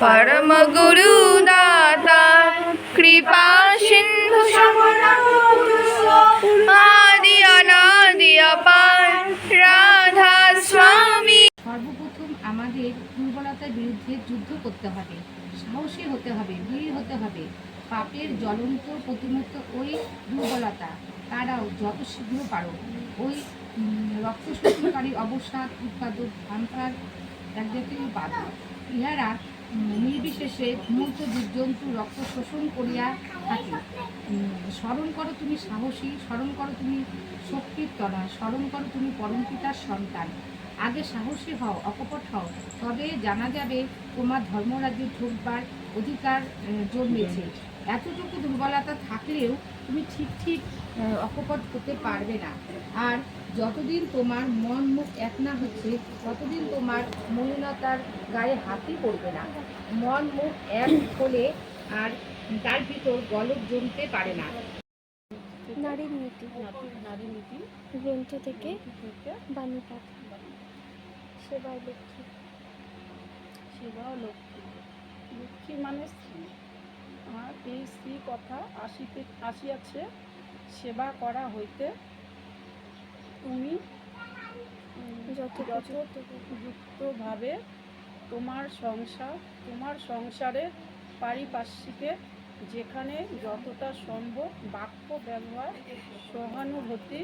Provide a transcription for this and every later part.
পরম গুরু দাতা কৃপা সিন্ধু আদি অনাদি অপার রাধা স্বামী সর্বপ্রথম আমাদের দুর্বলতার বিরুদ্ধে যুদ্ধ করতে হবে। সাহসী হতে হবে, বীর হতে হবে। পাপের জ্বলন্ত প্রতিমূর্ত ওই দুর্বলতা, তারাও যত শীঘ্র পারো। ওই রক্ত শোষণকারী অবসাদ উৎপাদক ভান্তার এক জাতীয় বাধা ইহারা নির্বিশেষে ঘুমন্ত জীবজন্তু রক্ত শোষণ করিয়া থাকে। স্মরণ করো তুমি সাহসী, স্মরণ করো তুমি শক্তির তরা, স্মরণ করো তুমি পরমপিতার সন্তান। আগে সাহসী হও, অকপট হও, তবে জানা যাবে তোমার ধর্মরাজ্যে ঢুকবার অধিকার জন্মেছে। এতটুকু দুর্বলতা থাকলেও তুমি ঠিক ঠিক অকপট হতে পারবে না। আর যতদিন তোমার মন মুখ এক না হচ্ছে ততদিন তোমার মলিনতার গায়ে হাতই পড়বে না। মন মুখ এক হলে আর তার ভিতর গলক জমতে পারে না। নারীর নীতি নারী নীতি। গ্রন্থ থেকে বাণী পাঠ সেবায় লক্ষ্মী। সেবা লক্ষ্মী। লক্ষ্মী মানে স্ত্রী। আমার এই স্ত্রী কথা আসিতে আসিয়াছে সেবা করা হইতে তুমি উম, যত যত যুক্তভাবে তোমার সংসার তোমার সংসারের পারিপার্শ্বিকে যেখানে যতটা সম্ভব বাক্য ব্যবহার সহানুভূতি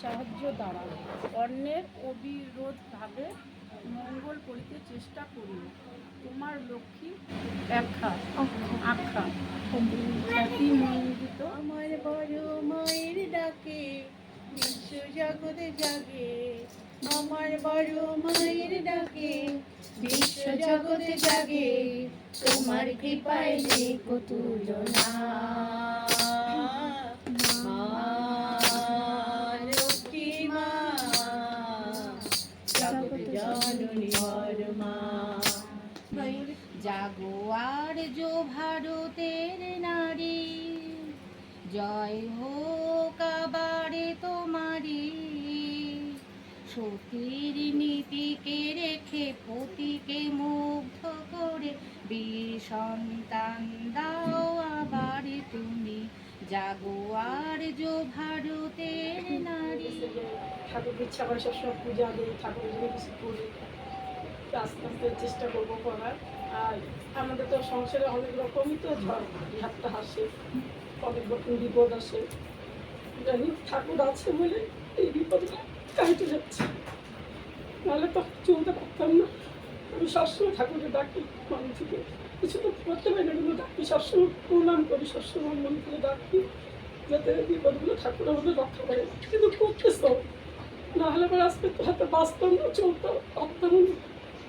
সাহায্য দ্বারা অন্যের অবিরোধভাবে মঙ্গল করিতে চেষ্টা করি তোমার লক্ষ্মী ব্যাখ্যা আখ্যা খ্যাতিমণ্ডিত আমার বড় মায়ের ডাকে বিশ্ব জগতে জাগে, আমার বড় মায়ের ডাকে জাগে, তোমার কৃপায় যে তুলনা। মা, লক্ষ্মী মা জগত জননী বড় মা জাগো আর জো ভারতের নারী, জয় হোক আবারে তোমারি সতীর নীতিকে রেখে পতিকে মুগ্ধ করে, বীর সন্তান দাও আবারে তুমি। জাগো আর জো ভারতের নারী। ঠাকুরকে ইচ্ছা করে সবসময় পূজা দিই, ঠাকুরের জন্য কিছু করি। আস্তে আস্তে চেষ্টা করব করার। আর আমাদের তো সংসারে অনেক রকমই তো ঝড় হাতটা হাসে অনেক রকম বিপদ আসে। জানি ঠাকুর আছে বলে এই বিপদটা কাটে যাচ্ছে। নাহলে তো চলতে পারতাম না। আমি সবসময় ঠাকুরকে ডাকি মন থেকে কিছু তো করতে পারি না, কিন্তু ডাকি সবসময় প্রণাম করি সবসময় মন থেকে ডাকি, যাতে বিপদগুলো ঠাকুর আমাদের রক্ষা করে কিন্তু করতেছ? না হলে আমার আজকে তো হাতে বাঁচতাম না, চলতাম পারতাম না।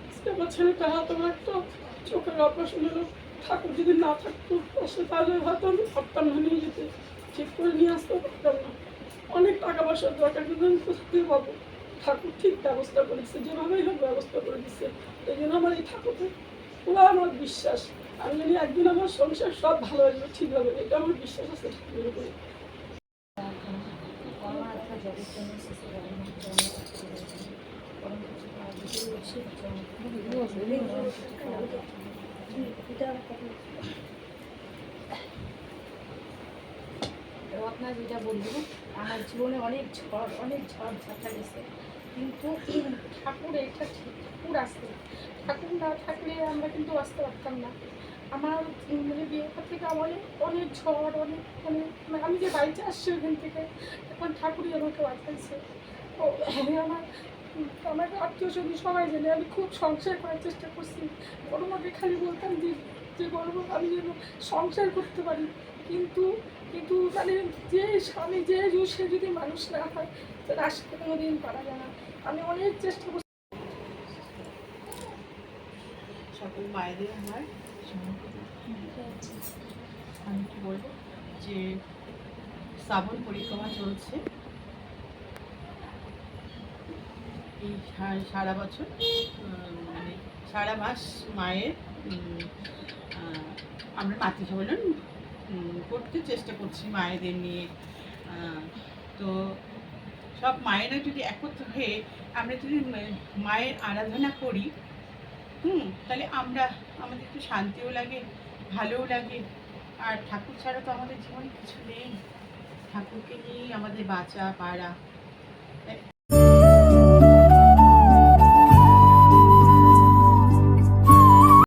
আজকে আমার ছেলেটা হাতে একটা চোখের অপারেশন হলো। ঠাকুর যদি না থাকতো পাশে তাহলে হয়তো আমি পারতাম নিয়ে যেতে। ঠিক করে নিয়ে আসতে পারতাম টাকা পয়সার দরকার, কিন্তু আমি কোথাতে পাবো ঠাকুর ঠিক ব্যবস্থা করে করেছে যেভাবেই হোক ব্যবস্থা করে দিচ্ছে এই জন্য আমার এই ঠাকুরকে পুরো আমার বিশ্বাস। আমি জানি একদিন আমার সংসার সব ভালো যাবে, ঠিক হবে, এটা আমার বিশ্বাস আছে ঠাকুরের উপরে। আপনার যেটা বলব, আমার জীবনে অনেক ঝড় অনেক ঝড় ঝাঁটা গেছে। কিন্তু ঠাকুর এটা ঠিক, ঠাকুর আসতে ঠাকুর না থাকলে আমরা কিন্তু আসতে পারতাম না। আমার মানে পর থেকে আমার অনেক ঝড়, অনেক মানে মানে আমি যে বাড়িতে আসছি ওখান থেকে, এখন ঠাকুরই আমাকে বাঁচাইছে। ও আমার আমার আত্মীয় স্বজন সবাই জানে, আমি খুব সংসার করার চেষ্টা করছি। বড় মাকে খালি বলতাম যে যে বড় আমি যেন সংসার করতে পারি। কিন্তু কিন্তু মানে যে স্বামী যে সে যদি মানুষ না হয় তাহলে আসতে কোনোদিন পারা যায় না। আমি অনেক চেষ্টা করছি। সকল মায়েদের আমার আমি কি বলব? যে শ্রাবণ পরিক্রমা চলছে। এই সারা বছর মানে সারা মাস মায়ের আমরা মাতৃ উম, করতে চেষ্টা করছি মায়েদের নিয়ে। তো সব মায়েরা যদি একত্র হয়ে আমরা যদি মায়ের আরাধনা করি, হুম, তাহলে আমরা, আমাদের একটু শান্তিও লাগে, ভালোও লাগে। আর ঠাকুর ছাড়া তো আমাদের জীবনে কিছু নেই। ঠাকুরকে নিয়েই আমাদের বাঁচা, বাড়া।